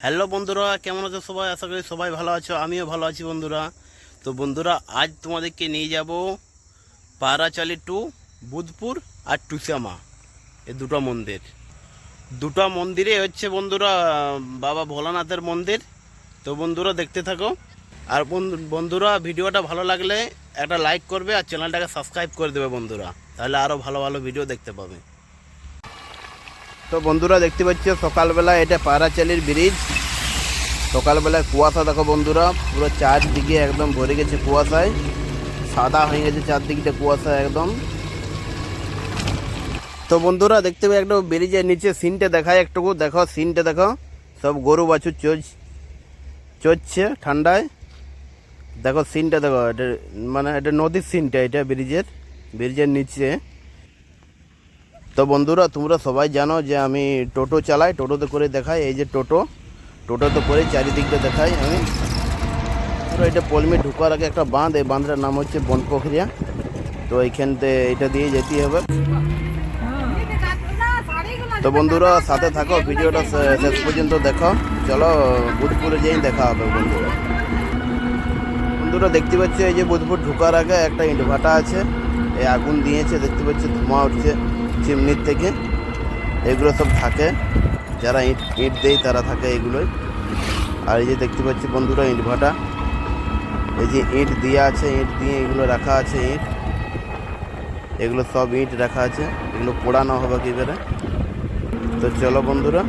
Hello বন্ধুরা, কেমন আছো সবাই? আশা করি সবাই ভালো আছো, আমিও ভালো আছি বন্ধুরা। তো বন্ধুরা, আজ তোমাদেরকে নিয়ে যাব পাড়াচালি টু বুধপুর আর টুসামা এ দুটো মন্দির। দুটো মন্দিরে হচ্ছে বন্ধুরা, বাবা ভোলানাথের মন্দির। তো বন্ধুরা, দেখতে থাকো। আর বন্ধু- বন্ধুরা, ভিডিওটা ভালো লাগলে একটা লাইক করবে আর চ্যানেলটাকে সাবস্ক্রাইব করে দেবে বন্ধুরা। তাহলে আরও ভালো ভালো ভিডিও দেখতে পাবে। তো বন্ধুরা দেখতে পাচ্ছ, সকালবেলা এটা পাড়াচালির ব্রিজ। সকালবেলায় কুয়াশা, দেখো বন্ধুরা, পুরো চারদিকে একদম ভরে গেছে কুয়াশায়। সাদা হয়ে গেছে চারদিকটা কুয়াশা একদম। তো বন্ধুরা, দেখতে পাই একটু ব্রিজের নিচে সিনটা দেখায় একটুকু দেখো, সিনটা দেখো। সব গরু বাছুর চোজ চড়ছে ঠান্ডায়। দেখো সিনটা দেখো, এটা মানে এটা নদীর সিনটা, এটা ব্রিজের ব্রিজের নিচে। তো বন্ধুরা, তোমরা সবাই জানো যে আমি টোটো চালাই, টোটোতে করে দেখাই, এই যে টোটো। টোটোতে করে চারিদিকটা দেখাই আমি। এটা পলমি ঢুকার আগে একটা বাঁধ, এই বাঁধটার নাম হচ্ছে বনপোখরিয়া তো এইখানতে এটা দিয়ে যেতে হবে। তো বন্ধুরা, সাথে থাকো, ভিডিওটা শেষ পর্যন্ত দেখো। চলো, বুধপুরে যেই দেখা হবে বন্ধুরা। বন্ধুরা, দেখতে পাচ্ছ এই যে বুধপুর ঢুকার আগে একটা ইটভাটা আছে। এই আগুন দিয়েছে, দেখতে পাচ্ছ ধোঁয়া উঠছে। চিমনির থেকে এগুলো সব থাকে। যারা ইট ইট দেয় তারা থাকে এগুলোই। আর এই যে দেখতে পাচ্ছি বন্ধুরা ইট ভাটা। এই যে ইট দেওয়া আছে, ইট দিয়ে এগুলো রাখা আছে, ইট। এগুলো সব ইট রাখা আছে। এগুলো পোড়ানো হবে কি করে? তো চলো বন্ধুরা,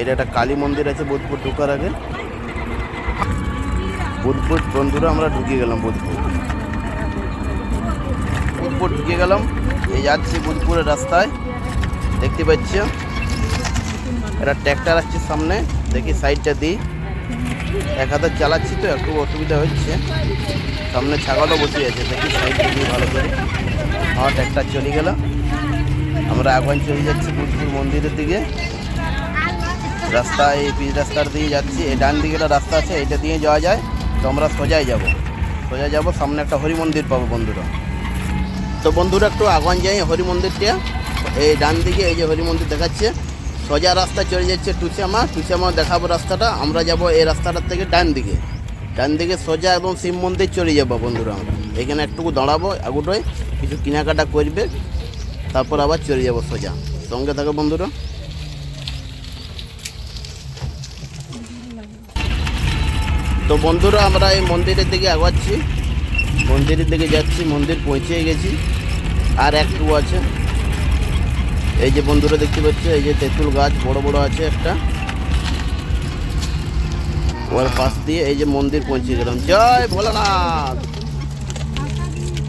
এটা একটা কালী মন্দির আছে বুধপুর ঢুকার আগে। বুধপুর, বন্ধুরা, আমরা ঢুকে গেলাম বুধপুর। বুধপুর ঢুকে গেলাম। এই যাচ্ছি বুধপুরের রাস্তায়। দেখতে পাচ্ছ? একটা ট্র্যাক্টর আসছে সামনে, দেখি সাইডটা দিই। এক হাতে চালাচ্ছি তো, একটু অসুবিধা হচ্ছে। সামনে ছাগলও বসে আছে, দেখি সাইডটা দিই ভালো করে। আমার ট্র্যাক্টর চলে গেল। আমরা এখন চলে যাচ্ছি বুধপুর মন্দিরের দিকে। রাস্তা এই পিচ রাস্তার দিয়ে যাচ্ছি। এই ডান দিকে একটা রাস্তা আছে, এটা দিয়ে যাওয়া যায়। তো আমরা সোজাই যাব। সোজা যাব, সামনে একটা হরি মন্দির পাবো বন্ধুরা। তো বন্ধুরা, একটু আগুয়ান যাই হরি মন্দিরটা এই ডান দিকে এই যে হরি মন্দির দেখাচ্ছে, সোজা রাস্তা চলে যাচ্ছে টুসামা টুসামা দেখাবো রাস্তাটা, আমরা যাব এই রাস্তাটার থেকে ডান দিকে। ডান দিকে সোজা একদম শিব মন্দির চলে যাব বন্ধুরা আমরা এখানে একটুকু দাঁড়াবো, আগুটোয় কিছু কেনাকাটা করবে, তারপর আবার চলে যাব সোজা। সঙ্গে থাকো বন্ধুরা। তো বন্ধুরা, আমরা এই মন্দিরের দিকে আগাচ্ছি, মন্দিরের দিকে যাচ্ছি, মন্দির পৌঁছে গেছি, আর একটু আছে। এই যে বন্ধুরা দেখতে পাচ্ছ, এই যে তেঁতুল গাছ বড় বড় আছে একটা। ওর পাশ দিয়ে এই যে মন্দির পৌঁছে গেলাম। জয় ভোলানাথ!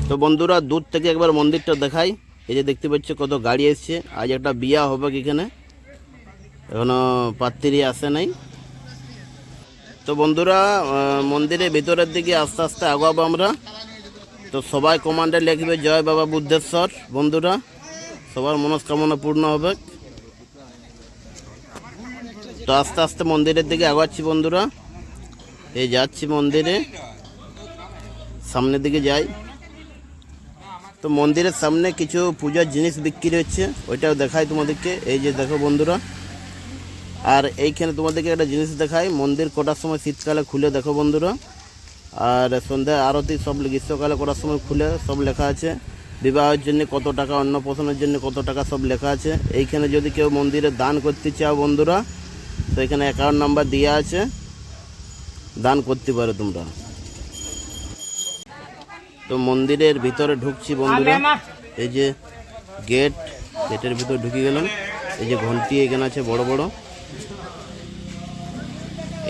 তো বন্ধুরা, দূর থেকে একবার মন্দিরটা দেখাই। এই যে দেখতে পাচ্ছ, কত গাড়ি এসছে। আজ একটা বিয়া হবে এখানে? এখনও পাত্রী আসে নাই। তো বন্ধুরা মন্দিরের ভিতরের দিকে আস্তে আস্তে আগাবো আমরা। তো সবাই কমান্ডে লিখবে, জয় বাবা বুদ্ধেশ্বর। বন্ধুরা সবার মনস্কামনা পূর্ণ হবে। তো আস্তে আস্তে মন্দিরের দিকে আগাচ্ছি বন্ধুরা। এই যাচ্ছি মন্দিরে। সামনের দিকে যাই। তো মন্দিরের সামনে কিছু পূজার জিনিস বিক্রি হচ্ছে, ওইটাও দেখাই তোমাদেরকে। এই যে দেখো বন্ধুরা। আর এইখানে তোমাদেরকে একটা জিনিস দেখাই, মন্দির কটার সময় শীতকালে খুলে দেখো বন্ধুরা। আর সন্ধ্যা আরতি সব গ্রীষ্মকালে কটার সময় খুলে সব লেখা আছে। বিবাহের জন্য কত টাকা অন্নপ্রাশনের জন্য কত টাকা সব লেখা আছে। এইখানে যদি কেউ মন্দিরে দান করতে চাও বন্ধুরা তো এখানে অ্যাকাউন্ট নাম্বার দেওয়া আছে। দান করতে পারো তোমরা। তো মন্দিরের ভিতরে ঢুকছি বন্ধুরা। এই যে গেট গেটের ভিতর ঢুকে গেলাম। এই যে ঘন্টি এখানে আছে বড় বড়।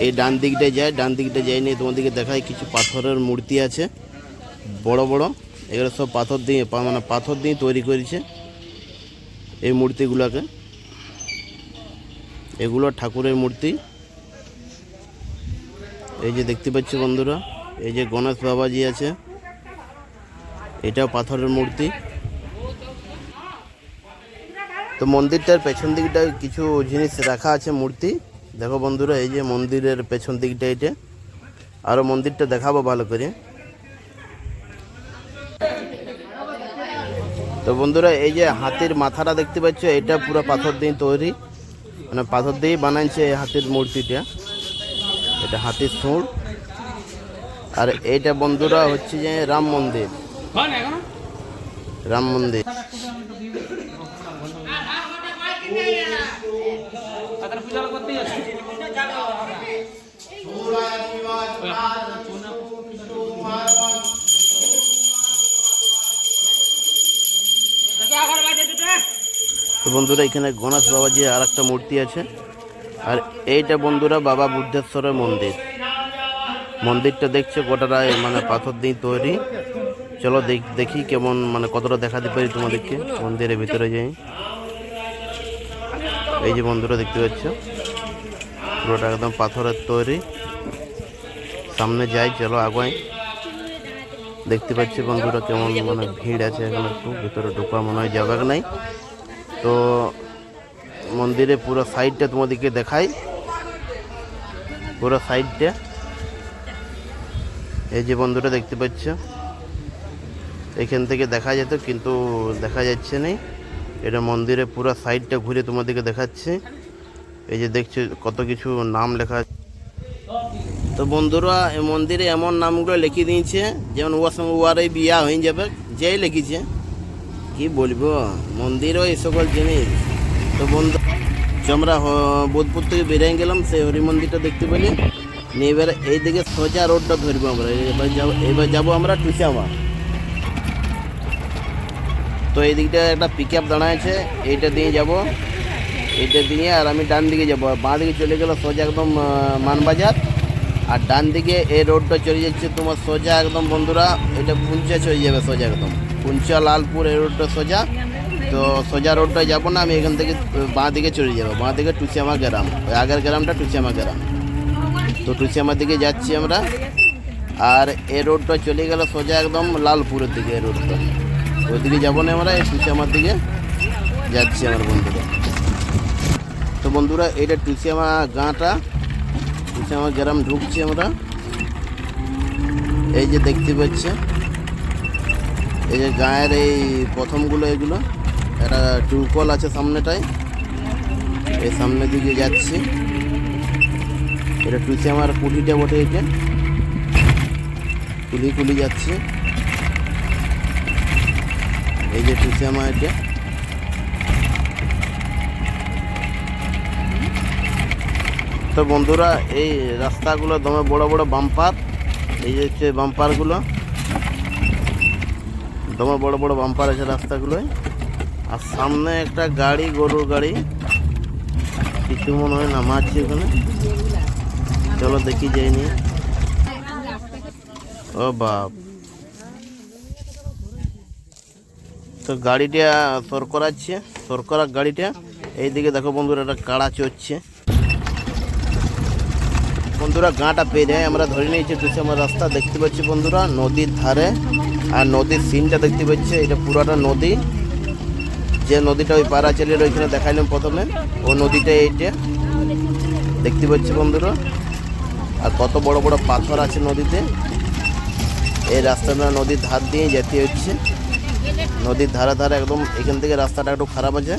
এই ডান দিকটায় যায় ডান দিকটা যাই নিয়ে তোমাদেরকে দেখায় কিছু পাথরের মূর্তি আছে বড় বড়। এগুলো সব পাথর দিয়ে মানে পাথর দিয়ে তৈরি করেছে এই মূর্তিগুলোকে। এগুলো ঠাকুরের মূর্তি। এই যে দেখতে পাচ্ছি বন্ধুরা, এই যে গণেশ বাবাজি আছে, এটাও পাথরের মূর্তি। তো মন্দিরটার পেছন দিকটায় কিছু জিনিস রাখা আছে মূর্তি। দেখো বন্ধুরা, এই যে মন্দিরের পেছন দিকটা এটা। আরও মন্দিরটা দেখাবো ভালো করে। তো বন্ধুরা, এই যে হাতির মাথাটা দেখতে পাচ্ছ, এটা পুরো পাথর দিয়ে তৈরি। মানে পাথর দিয়েই বানাইছে এই হাতির মূর্তিটা। এটা হাতির সুর আর এইটা বন্ধুরা হচ্ছে যে রাম মন্দির। রাম মন্দির। তো বন্ধুরা, এখানে গণেশ বাবাজি আর একটা মূর্তি আছে। আর এইটা বন্ধুরা বাবা বুদ্ধেশ্বরের মন্দির। মন্দিরটা দেখছে গোটাটা মানে পাথর দিয়ে তৈরি। চলো দেখ- কেমন মানে কতটা দেখাতে পারি তোমাদেরকে, মন্দিরের ভিতরে যাই। এই যে বন্ধুরা দেখতে পাচ্ছ, পুরোটা একদম পাথরের তৈরি। সামনে যাই, চলো আগুয়াই দেখতে পাচ্ছি বন্ধুরা কেমন মানে ভিড় আছে এখন একটু, ভিতরে ঢোকা মনে হয় যাবে নাই। তো মন্দিরে পুরো সাইডটা তোমাদেরকে দেখাই। পুরো সাইডটা। এই যে বন্ধুরা দেখতে পাচ্ছ, এখান থেকে দেখা যেত কিন্তু দেখা যাচ্ছে না এটা মন্দিরে পুরো সাইডটা ঘুরে তোমাদেরকে দেখাচ্ছে। এই যে দেখছ কত কিছু নাম লেখা তো বন্ধুরা, এই মন্দিরে এমন নামগুলো লিখে দিয়েছে, যেমন ওর সঙ্গে ওয়ারই বিয়া হয়ে যাবে, যেই লিখেছে। কি বলব? মন্দিরও এই সকল জিনিস। তো বন্ধু আমরা বোধপুর থেকে বেরিয়ে গেলাম, সেই হরি মন্দিরটা দেখতে পেলে। নিয়ে এবার এইদিকে সোজা রোডটা ধরবো আমরা। এবার যাব এবার যাব আমরা টুসামা। তো এই দিকটা একটা পিক আপ দাঁড়ায় এইটা দিয়ে যাব। এইটা দিয়ে আর আমি ডান দিকে যাব। বাঁ দিকে চলে গেলে সোজা একদম মানবাজার। আর ডান দিকে এই রোডটা চলে যাচ্ছে তোমার সোজা একদম, বন্ধুরা, এটা পুঞ্চা চলে যাবে সোজা একদম। পুঞ্চা লালপুর এই রোডটা সোজা। তো সোজা রোডটা যাব না, আমি এখান থেকে বাঁ দিকে চলে যাব। বাঁ দিকে টুসিয়ামা গ্রাম। ওই আগের গ্রামটা টুসিয়ামা গ্রাম। তো টুসিয়ামার দিকে যাচ্ছি আমরা। আর এই রোডটা চলে গেল সোজা একদম লালপুরের দিকে, এই রোডটা। ওইদিকে যাব না আমরা, এই টুসিয়ামার দিকে যাচ্ছি আমার বন্ধুরা। তো বন্ধুরা এটা টুসিয়ামা গাঁটা। টুসিয়ামা গ্রাম ঢুকছি আমরা। এই যে দেখতে পাচ্ছে এই যে গায়ের এই প্রথমগুলো এগুলো, একটা টিউবকল আছে সামনেটায়। এই সামনের দিকে যাচ্ছি। এটা টুসিয়ামার কুলিটা বটে এটা কুলি কুলি যাচ্ছে। এই যে টুসিয়ামা এটা তো বন্ধুরা, এই রাস্তাগুলো দমে বড় বড় বাম্পার। এই যে হচ্ছে বাম্পারগুলো। দমে বড় বড় বাম্পার আছে রাস্তাগুলোয়। আর সামনে একটা গাড়ি, গরুর গাড়ি। কিছু মনে হয় নামাচ্ছে ওখানে চলো দেখি যাইনি ও বাপ। তো গাড়িটা সর করাচ্ছে, সর করা গাড়িটা। এইদিকে দেখো বন্ধুরা, একটা কাড়া চড়ছে। বন্ধুরা, গাঁটা পেরে আমরা ধরে নিয়েছি ডিসেম্বর রাস্তা। দেখতে পাচ্ছি বন্ধুরা, নদীর ধারে। আর নদীর সিনটা দেখতে পাচ্ছি, এটা পুরোটা নদী। যে নদীটা ওই পাড়া পাড়াচালির ওইখানে দেখাইলাম প্রথমে, ও নদীটা এইটা। দেখতে পাচ্ছি বন্ধুরা? আর কত বড় বড় পাথর আছে নদীতে। এই রাস্তাটা নদীর ধার দিয়ে যেতে হচ্ছে। নদীর ধারে ধারে একদম এখান থেকে রাস্তাটা একটু খারাপ আছে।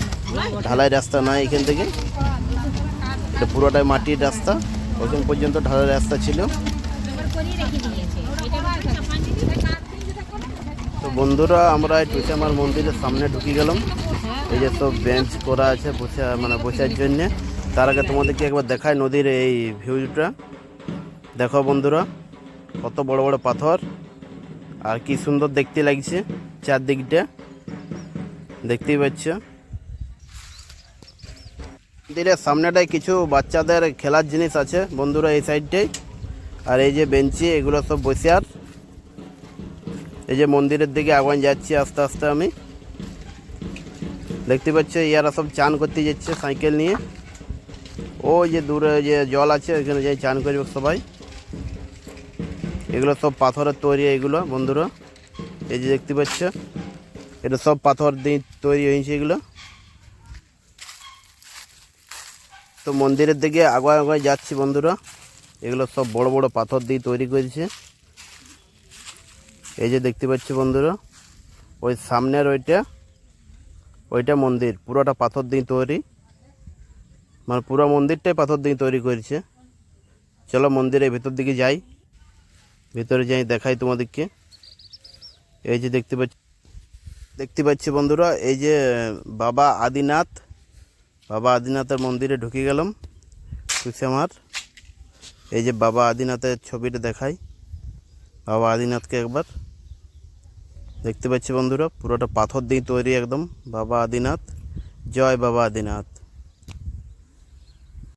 ঢালাই রাস্তা নয় এখান থেকে। এটা পুরোটাই মাটির রাস্তা। ওখান পর্যন্ত ঢালাই রাস্তা ছিল। বন্ধুরা আমরা এই টুচামার মন্দিরের সামনে ঢুকে গেলাম। এই যে সব বেঞ্চ করা আছে বসে মানে বসার জন্য। তার আগে তোমাদেরকে একবার দেখায় নদীর এই ভিউটা দেখো বন্ধুরা কত বড় বড় পাথর। আর কি সুন্দর দেখতে লাগছে চারদিকটা। দেখতেই পাচ্ছ। মন্দিরের সামনেটায় কিছু বাচ্চাদের খেলার জিনিস আছে বন্ধুরা এই সাইডটাই আর এই যে বেঞ্চি এগুলো সব বসে আর এই যে মন্দিরের দিকে আগুন যাচ্ছি আস্তে আস্তে আমি। দেখতে পাচ্ছ, ইয়ারা সব চান করতে যাচ্ছে সাইকেল নিয়ে। ওই যে দূরে যে জল আছে ওইখানে যাই চান করবে সবাই। এগুলো সব পাথরের তৈরি, এগুলো বন্ধুরা। এই যে দেখতে পাচ্ছ, এটা সব পাথর দিয়ে তৈরি হয়েছে এগুলো। তো মন্দিরের দিকে আগুয়া আগুয়া যাচ্ছি বন্ধুরা। এগুলো সব বড় বড় পাথর দিয়ে তৈরি করেছে। এই যে দেখতে পাচ্ছি বন্ধুরা, ওই সামনের ওইটা ওইটা মন্দির, পুরোটা পাথর দিয়ে তৈরি। মানে পুরো মন্দিরটাই পাথর দিয়ে তৈরি করেছে। চলো মন্দিরের ভেতর দিকে যাই। ভেতরে যাই, দেখাই তোমাদেরকে। এই যে দেখতে পাচ্ছি দেখতে পাচ্ছি বন্ধুরা, এই যে বাবা আদিনাথ, বাবা আদিনাথের মন্দিরে ঢুকে গেলাম। আমার, এই যে বাবা আদিনাথের ছবিটা দেখাই। বাবা আদিনাথকে একবার। দেখতে পাচ্ছি বন্ধুরা পুরোটা পাথর দিয়ে তৈরি একদম। বাবা আদিনাথ। জয় বাবা আদিনাথ।